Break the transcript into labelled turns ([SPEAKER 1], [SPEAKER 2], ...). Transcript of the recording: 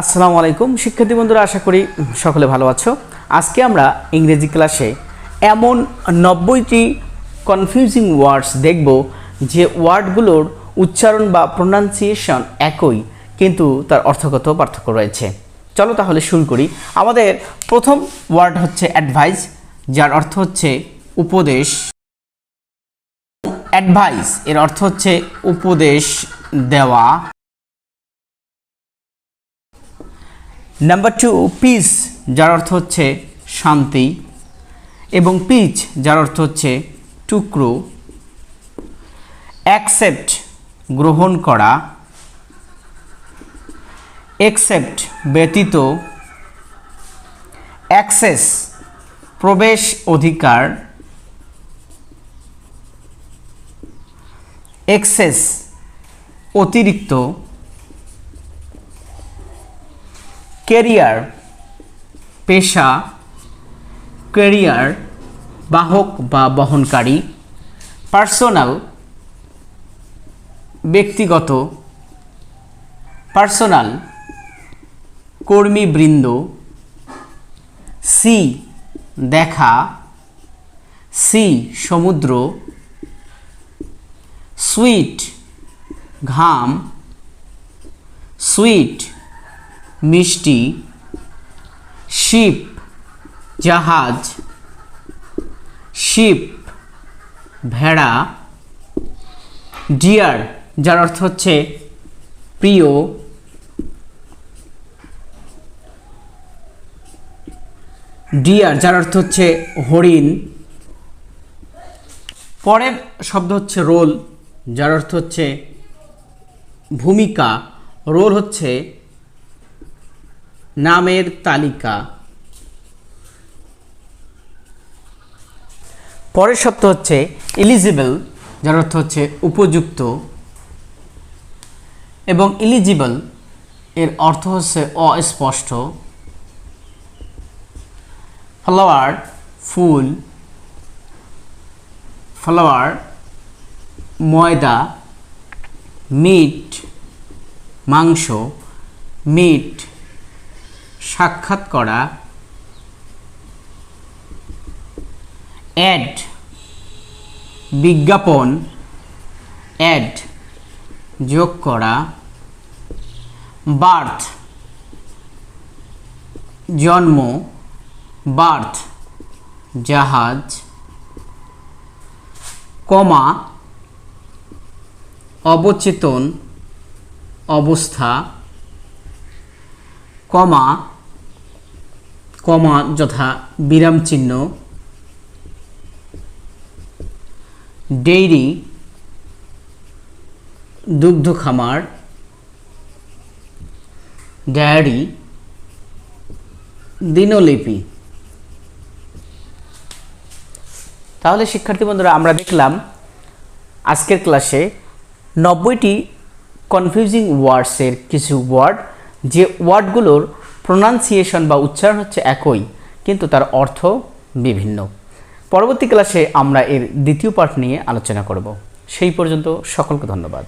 [SPEAKER 1] আসসালামু আলাইকুম। শিক্ষার্থী বন্ধুরা, আশা করি সকলে ভালো আছো। আজকে আমরা ইংরেজি ক্লাসে এমন নব্বইটি কনফিউজিং ওয়ার্ডস দেখব যে ওয়ার্ডগুলোর উচ্চারণ বা প্রোনাউন্সিয়েশন একই, কিন্তু তার অর্থগত পার্থক্য রয়েছে। চলো তাহলে শুরু করি। আমাদের প্রথম ওয়ার্ড হচ্ছে অ্যাডভাইস যার অর্থ হচ্ছে উপদেশ। অ্যাডভাইস এর অর্থ হচ্ছে উপদেশ দেওয়া। নাম্বার টু পিস যার অর্থ হচ্ছে শান্তি, এবং পিচ যার অর্থ হচ্ছে টুকরো। অ্যাকসেপ্ট গ্রহণ করা। একসেপ্ট ব্যতীত। অ্যাক্সেস প্রবেশ অধিকার। এক্সেস অতিরিক্ত। কেরিয়ার পেশা, ক্যারিয়ার, বাহক বা বহনকারী, পার্সোনাল, ব্যক্তিগত, পার্সোনাল, কর্মীবৃন্দ, সি, দেখা, সি, সমুদ্র, সুইট, ঘাম, সুইট মিষ্টি, শিপ, জাহাজ, শিপ, ভেড়া, ডিয়ার, যার অর্থ হচ্ছে প্রিয়, ডিয়ার, যার অর্থ হচ্ছে হরিণ, পরের শব্দ হচ্ছে রোল, যার অর্থ হচ্ছে ভূমিকা, রোল হচ্ছে নামের তালিকা। পরের শব্দ হচ্ছে এলিজিবল যার অর্থ হচ্ছে উপযুক্ত। এবং ইলিজিবল এর অর্থ হচ্ছে অস্পষ্ট। ফ্লাওয়ার ফুল। ফ্লাওয়ার ময়দা। মিট মাংস। মিট সাক্ষাৎ করা। অ্যাড বিজ্ঞাপন। অ্যাড যোগ করা। বার্থ জন্ম। বার্থ জাহাজ। কমা অবচেতন অবস্থা। কমা কমা যথা বিরাম চিহ্ন। ডেইরি, দুগ্ধ খামার। ডায়েরি, দিনলিপি। তাহলে শিক্ষার্থী বন্ধুরা, আমরা দেখলাম আজকের ক্লাসে নব্বইটি কনফিউজিং ওয়ার্ডসের কিছু ওয়ার্ড যে ওয়ার্ডগুলোর প্রোনাউন্সিয়েশন বা উচ্চারণ হচ্ছে একই, কিন্তু তার অর্থ বিভিন্ন। পরবর্তী ক্লাসে আমরা এর দ্বিতীয় পার্ট নিয়ে আলোচনা করব। সেই পর্যন্ত সকলকে ধন্যবাদ।